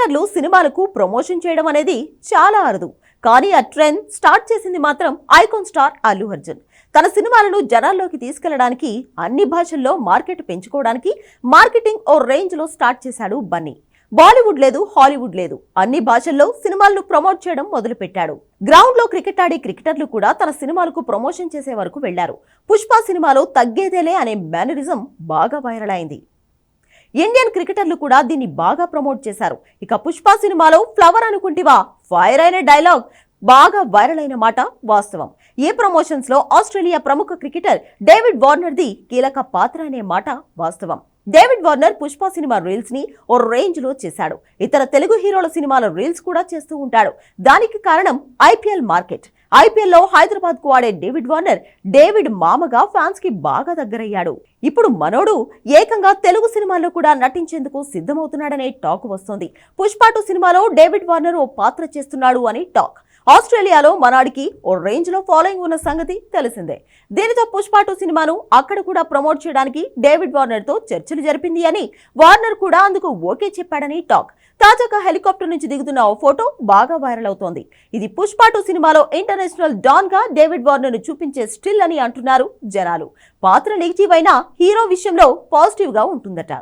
క్రికెటర్లు సినిమాలకు ప్రమోషన్ చేయడం అనేది చాలా అరుదు. కానీ ఆ ట్రెండ్ స్టార్ట్ చేసింది మాత్రం ఐకాన్ స్టార్ అల్లు అర్జున్. తన సినిమాలను జనాల్లోకి తీసుకెళ్ళడానికి అన్ని భాషల్లో మార్కెట్ పెంచుకోవడానికి మార్కెటింగ్ ఓ రేంజ్లో స్టార్ట్ చేశాడు బన్నీ. బాలీవుడ్ లేదు హాలీవుడ్ లేదు. అన్ని భాషల్లో సినిమాలను ప్రమోట్ చేయడం మొదలుపెట్టాడు. గ్రౌండ్లో క్రికెట్ ఆడే క్రికెటర్లు కూడా తన సినిమాలకు ప్రమోషన్ చేసే వరకు వెళ్ళారు. పుష్ప సినిమాలో తగ్గేదేలే అనే మేనరిజం బాగా వైరల్ అయింది. ఇండియన్ క్రికెటర్లు కూడా దీన్ని బాగా ప్రమోట్ చేశారు. ఇక పుష్ప సినిమాలో ఫ్లవర్ అనుకుంటివా? ఫైర్ అయిన డైలాగ్ బాగా వైరల్ అయిన మాట వాస్తవం. ఏ ప్రమోషన్స్లో ఆస్ట్రేలియా ప్రముఖ క్రికెటర్ డేవిడ్ వార్నర్ ది కీలక పాత్ర అనే మాట వాస్తవం. డేవిడ్ వార్నర్ పుష్ప సినిమా రీల్స్ని ఓ రేంజ్లో చేశాడు. ఇతర తెలుగు హీరోల సినిమాల రీల్స్ కూడా చేస్తూ ఉంటాడు. దానికి కారణం ఐపీఎల్ మార్కెట్. ఐపీఎల్లో హైదరాబాద్కు ఆడే డేవిడ్ వార్నర్ డేవిడ్ మామగా ఫ్యాన్స్కి బాగా దగ్గరయ్యాడు. ఇప్పుడు మనోడు ఏకంగా తెలుగు సినిమాల్లో కూడా నటించేందుకు సిద్ధమవుతున్నాడనే టాక్ వస్తోంది. పుష్ప టూ సినిమాలో డేవిడ్ వార్నర్ ఓ పాత్ర చేస్తున్నాడు అని టాక్. ఆస్ట్రేలియాలో మనాడికి ఓ రేంజ్లో ఫాలోయింగ్ ఉన్న సంగతి తెలిసిందే. దీనితో పుష్ప టూ సినిమాను అక్కడ కూడా ప్రమోట్ చేయడానికి డేవిడ్ వార్నర్తో చర్చలు జరిపింది అని వార్నర్ కూడా అందుకు ఓకే చెప్పాడని టాక్. తాజాగా హెలికాప్టర్ నుంచి దిగుతున్న ఓ ఫోటో బాగా వైరల్ అవుతోంది. ఇది పుష్ప టూ సినిమాలో ఇంటర్నేషనల్ డాన్గా డేవిడ్ వార్నర్ను చూపించే స్టిల్ అని అంటున్నారు జనాలు. పాత్ర నెగిటివ్ అయినా హీరో విషయంలో పాజిటివ్గా ఉంటుందట.